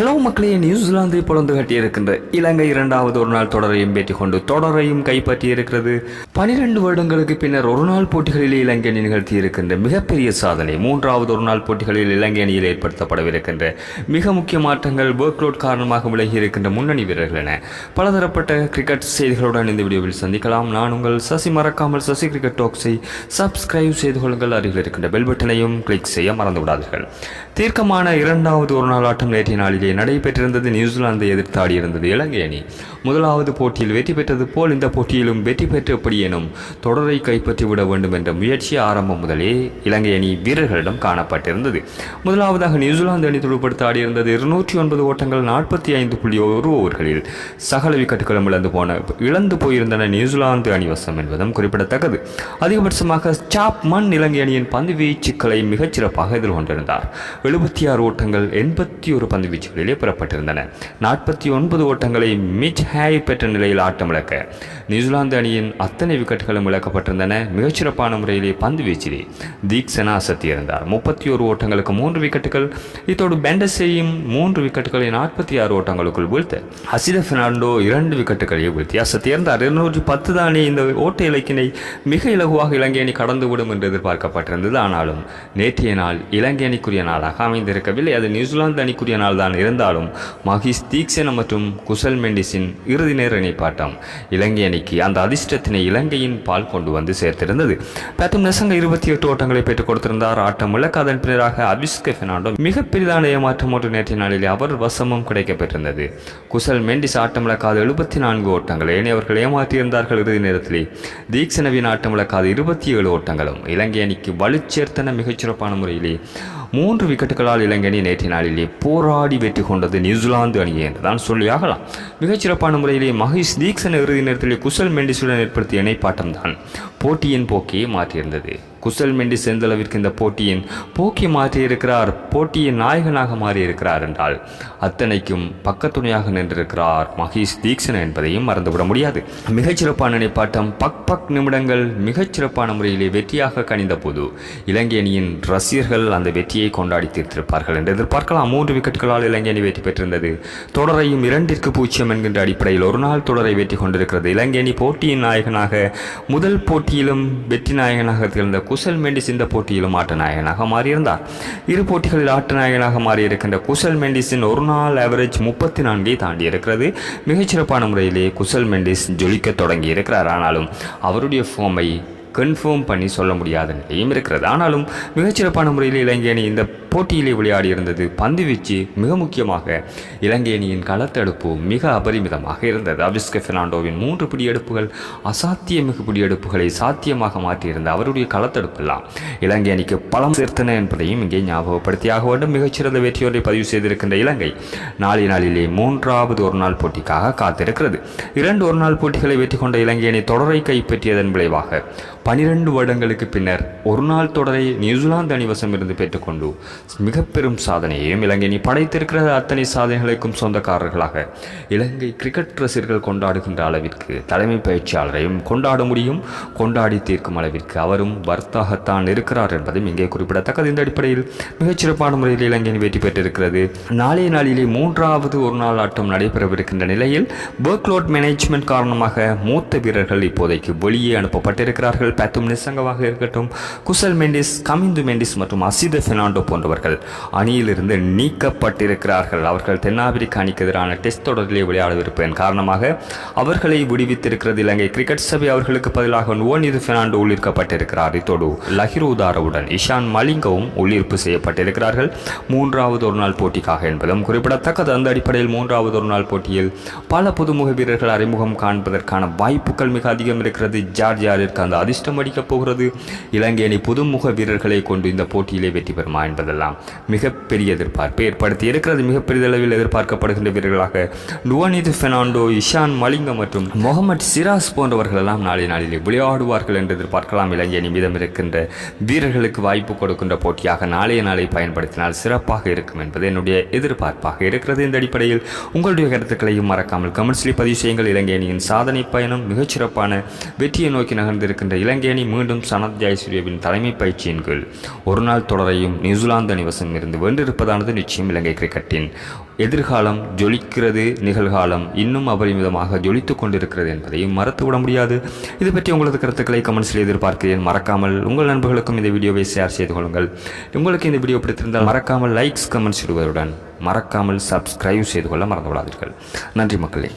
Hello மக்களே நியூசிலாந்தை புலந்து கட்டியிருக்கின்ற இலங்கை இரண்டாவது ஒரு நாள் தொடரையும் பேட்டி கொண்டு தொடரையும் கைப்பற்றியிருக்கிறது. பனிரெண்டு வருடங்களுக்கு பின்னர் ஒரு நாள் போட்டிகளில் இலங்கை அணி நிகழ்த்தியிருக்கின்ற மிகப்பெரிய சாதனை மூன்றாவது ஒரு நாள் போட்டிகளில் இலங்கை அணியில் ஏற்படுத்தப்படவிருக்கின்ற மிக முக்கிய மாற்றங்கள் ஒர்க்லோட் காரணமாக விலகி இருக்கின்ற முன்னணி வீரர்கள் என பலதரப்பட்ட கிரிக்கெட் செய்திகளுடன் இந்த வீடியோவில் சந்திக்கலாம். நான் உங்கள் சசி மறக்காமல் சசி கிரிக்கெட் டாக்ஸை சப்ஸ்கிரைப் செய்து கொள்ளுங்கள். அருகில் இருக்கின்ற பெல் பட்டனையும் கிளிக் செய்ய மறந்து விடாதீர்கள் தீர்க்கமான இரண்டாவது ஒரு நாள் ஆட்டம் நேற்றைய நாளிலே நடைபெற்றிருந்தது நியூசிலாந்தை எதிர்த்தாடி இருந்தது இலங்கை அணி. முதலாவது போட்டியில் வெற்றி பெற்றது போல் இந்த போட்டியிலும் வெற்றி பெற்று எப்படியேனும் தொடரை கைப்பற்றி விட வேண்டும் என்ற முயற்சி ஆரம்பம் முதலே இலங்கை அணி வீரர்களிடம் காணப்பட்டிருந்தது. முதலாவதாக நியூசிலாந்து அணி துடுப்படுத்த ஆடியிருந்தது இருநூற்றி ஒன்பது ஓட்டங்கள் நாற்பத்தி ஐந்து புள்ளி ஒரு ஓவர்களில் சகல விக்கெட்டுகளும் இழந்து போன இழந்து போயிருந்தன நியூசிலாந்து அணிவசம் என்பதும் குறிப்பிடத்தக்கது. அதிகபட்சமாக சாப் மண் இலங்கை அணியின் பந்து வீச்சுக்களை மிகச்சிறப்பாக எதிர்கொண்டிருந்தார். எழுபத்தி ஆறு ஓட்டங்கள் எண்பத்தி ஒரு பந்து வீச்சுகளிலே புறப்பட்டிருந்தன. நாற்பத்தி ஒன்பது ஓட்டங்களை மிச் ஹேய் பெற்ற நிலையில் ஆட்டமிழக்க நியூசிலாந்து அணியின் அத்தனை விக்கெட்டுகளும் இழக்கப்பட்டிருந்தன. மிகச்சிறப்பான முறையிலே பந்து வீச்சிலே தீக்ஷனா அசத்தியிருந்தார் முப்பத்தி ஒரு ஓட்டங்களுக்கு மூன்று விக்கெட்டுகள். இத்தோடு பெண்டஸையும் மூன்று விக்கெட்டுகளை நாற்பத்தி ஆறு ஓட்டங்களுக்குள் வீழ்த்த. ஹசித பெர்னாண்டோ இரண்டு விக்கெட்டுகளையும் வீழ்த்தி அசத்தியிருந்தார். இருநூற்றி பத்து தானே இந்த ஓட்ட இலக்கினை மிக இலகுவாக இலங்கை அணி கடந்துவிடும் என்று எதிர்பார்க்கப்பட்டிருந்தது. ஆனாலும் நேற்றைய நாள் இலங்கை அணிக்குரிய நாளாக அமைந்திருக்கவில்லை. அது நியூசிலாந்து அணிக்குரிய நாள் தான் இருந்தாலும் மகிஷ் தீக்ஷன மற்றும் குசல் மெண்டிஸின் இறுதி நேர இணைப்பாட்டம் இலங்கை அணிக்கு அந்த அதிர்ஷ்டத்தினை இலங்கையின் பால் கொண்டு வந்து சேர்த்திருந்தது. பேத்தும் நெசங்க இருபத்தி எட்டு ஓட்டங்களை பெற்றுக் கொடுத்திருந்தார். ஆட்டம் இழக்க அதன் பின்னராக அபிஸ்க பெர்னாண்டோ மிகப்பெரிதான ஏமாற்றம் ஒன்று நேற்றைய நாளில் அவர் வசமும் கிடைக்கப்பெற்றிருந்தது. குசல் மெண்டிஸ் ஆட்டம் இழக்காத எழுபத்தி நான்கு ஓட்டங்கள் ஏனையவர்கள் ஏமாற்றியிருந்தார்கள் இறுதி நேரத்திலே. தீக்ஷனவின் ஆட்டம் இழக்காத இருபத்தி ஏழு ஓட்டங்களும் இலங்கை அணிக்கு வலுச்சேர்த்தன மிகச்சிறப்பான முறையிலே மூன்று விக்கெட்டுகளால் இலங்கை அணி நேற்றைய நாளிலே போராடி வெற்றி கொண்டது நியூசிலாந்து அணியை என்றுதான் சொல்லியாகலாம். மிகச்சிறப்பான முறையிலே மகேஷ் தீக்ஷன் இறுதி நேரத்திலே குசல் மெண்டிஸுடன் ஏற்படுத்திய இணைப்பாட்டம்தான் போட்டியின் போக்கையே மாற்றியிருந்தது. குசல் மெண்டி எந்த இந்த போட்டியின் போக்கி மாற்றியிருக்கிறார் போட்டியின் நாயகனாக மாறியிருக்கிறார் என்றால் அத்தனைக்கும் பக்கத்துணையாக நின்றிருக்கிறார் மகேஷ் தீக்ஷன் என்பதையும் மறந்துவிட முடியாது. மிகச்சிறப்பான நினைப்பாட்டம் பக் பக் நிமிடங்கள் மிகச்சிறப்பான முறையிலே வெற்றியாக கணிந்த போது இலங்கை அணியின் ரசிகர்கள் அந்த வெற்றியை கொண்டாடி தீர்த்திருப்பார்கள் என்று எதிர்பார்க்கலாம். மூன்று விக்கெட்டுகளால் இலங்கை அணி வெற்றி பெற்றிருந்தது. தொடரையும் இரண்டிற்கு பூஜ்ஜியம் என்கின்ற அடிப்படையில் ஒரு நாள் தொடரை வெற்றி கொண்டிருக்கிறது. இலங்கை அணி போட்டியின் நாயகனாக முதல் போட்டியிலும் வெற்றி நாயகனாக திகழ்ந்த குசல் மெண்டிஸ் இந்த போட்டியிலும் ஆட்டநாயகனாக மாறியிருந்தார். இரு போட்டிகளில் ஆட்டநாயகனாக மாறியிருக்கின்ற குசல் மெண்டிஸின் ஒரு நாள் ஆவரேஜ் முப்பத்தி நான்கை தாண்டி இருக்கிறது மிகச்சிறப்பான முறையிலே குசல் மெண்டிஸ் ஜொலிக்க தொடங்கி இருக்கிறார் ஆனாலும் அவருடைய ஃபோமை கன்ஃபார்ம் பண்ணி சொல்ல முடியாத நிலையும் இருக்கிறது. ஆனாலும் மிகச்சிறப்பான முறையில் இலங்கை அணி இந்த போட்டியிலே விளையாடியிருந்தது. பந்துவீச்சு பந்து வீச்சு மிக முக்கியமாக இலங்கை அணியின் களத்தடுப்பு மிக அபரிமிதமாக இருந்தது. அபிஸ்க பெர்னாண்டோவின் மூன்று பிடியெடுப்புகள் அசாத்திய மிகு பிடியெடுப்புகளை சாத்தியமாக மாற்றியிருந்த அவருடைய களத்தடுப்பெல்லாம் இலங்கை அணிக்கு பலம் சேர்த்தன என்பதையும் இங்கே ஞாபகப்படுத்தியாக வேண்டும். மிகச்சிறந்த வெற்றியொன்றை பதிவு செய்திருக்கின்ற இலங்கை நாளை நாளிலே மூன்றாவது ஒரு நாள் போட்டிக்காக காத்திருக்கிறது. இரண்டு ஒரு நாள் போட்டிகளை வெற்றி கொண்ட இலங்கை அணி தொடரை கைப்பற்றியதன் விளைவாக பனிரெண்டு வருடங்களுக்கு பின்னர் ஒரு நாள் தொடரை நியூசிலாந்து அணிவசம் இருந்து பெற்றுக்கொண்டு மிக பெரும் சாதனையையும் இலங்கை நீ படைத்திருக்கிற அத்தனை சாதனைகளுக்கும் சொந்தக்காரர்களாக இலங்கை கிரிக்கெட் ரசிகர்கள் கொண்டாடுகின்ற அளவிற்கு தலைமை பயிற்சியாளரையும் கொண்டாட முடியும் கொண்டாடி தீர்க்கும் அளவிற்கு அவரும் வர்த்தாகத்தான் இருக்கிறார் என்பதும் இங்கே குறிப்பிடத்தக்கது. இந்த அடிப்படையில் மிகச்சிறப்பான முறையில் இலங்கையின் வெற்றி பெற்றிருக்கிறது. நாளைய நாளிலே மூன்றாவது ஒரு நாள் ஆட்டம் நடைபெறவிருக்கின்ற நிலையில் ஒர்க்லோட் மேனேஜ்மெண்ட் காரணமாக மூத்த வீரர்கள் இப்போதைக்கு வெளியே அனுப்பப்பட்டிருக்கிறார்கள். பேத்தும் நிசங்கமாக இருக்கட்டும் குசல் மெண்டிஸ் கமிந்து மெண்டிஸ் மற்றும் அசித பெர்னாண்டோ போன்றவர்கள் அணியிலிருந்து நீக்கப்பட்டிருக்கிறார்கள். அவர்கள் தென்னாப்பிரிக்க அணிக்கு எதிரான டெஸ்ட் தொடரிலே விளையாடவிருப்பதன் காரணமாக அவர்களை விடுவித்திருக்கிறது இலங்கை கிரிக்கெட் சபை. அவர்களுக்கு பதிலாக ஓனிது பெர்னாண்டோ உள்ளிருக்கப்பட்டிருக்கிறார். இத்தோடு லஹிரூதாரவுடன் இஷான் மலிங்கவும் உள்ளிருப்பு செய்யப்பட்டிருக்கிறார்கள். மூன்றாவது ஒரு நாள் போட்டிக்காக என்பதும் குறிப்பிடத்தக்கது. அந்த அடிப்படையில் மூன்றாவது ஒரு நாள் போட்டியில் பல புதுமுக வீரர்கள் அறிமுகம் காண்பதற்கான வாய்ப்புகள் மிக அதிகம் இருக்கிறது. ஜார்ஜ் யாரிற்கு அந்த அதிர்ஷ்டம் அடிக்கப் போகிறது? இலங்கை அணி புதுமுக வீரர்களை கொண்டு இந்த போட்டியிலே வெற்றி பெறுமா என்பதெல்லாம் மிகப்பெரிய எதிர்பார்ப்பை ஏற்படுத்தி இருக்கிறது. மிகப்பெரிய அளவில் எதிர்பார்க்கப்படுகின்ற வீரர்களாக டுவனிது பெர்னாண்டோ இஷான் மலிங்க மற்றும் முகமது சிராஸ் போன்றவர்கள் எல்லாம் நாளை நாளிலே விளையாடுவார்கள் என்று எதிர்பார்க்கலாம். இலங்கை நிமிடம் இருக்கின்ற வீரர்களுக்கு வாய்ப்பு கொடுக்கின்ற போட்டியாக நாளைய நாளை பயன்படுத்தினால் சிறப்பாக இருக்கும் என்பது என்னுடைய எதிர்பார்ப்பாக இருக்கிறது. இந்த அடிப்படையில் உங்களுடைய கருத்துக்களையும் மறக்காமல் கமெண்ட்ஸில் பதிவு செய்யுங்கள். இலங்கை அணியின் சாதனை பயணம் மிகச்சிறப்பான வெற்றியை நோக்கி நகர்ந்திருக்கின்ற இலங்கை அணி மீண்டும் சனத் ஜெயசூரியவின் தலைமை பயிற்சியின் கீழ் ஒரு நாள் தொடரையும் நியூசிலாந்து ஆனந்த் அணிவசம் இருந்து வென்றிருப்பதானது நிச்சயம் இலங்கை கிரிக்கெட்டின் எதிர்காலம் ஜொலிக்கிறது நிகழ்காலம் இன்னும் அபரிமிதமாக ஜொலித்துக் கொண்டிருக்கிறது என்பதையும் மறத்துவிட முடியாது. இது பற்றி உங்களது கருத்துக்களை கமெண்ட்ஸில் எதிர்பார்க்கிறேன். மறக்காமல் உங்கள் நண்பர்களுக்கும் இந்த வீடியோவை ஷேர் செய்து கொள்ளுங்கள். உங்களுக்கு இந்த வீடியோ பிடித்திருந்தால் மறக்காமல் லைக்ஸ் கமெண்ட்ஸ் இடுவதுடன் மறக்காமல் சப்ஸ்கிரைப் செய்து கொள்ள மறந்துவிடாதீர்கள். நன்றி மக்களே.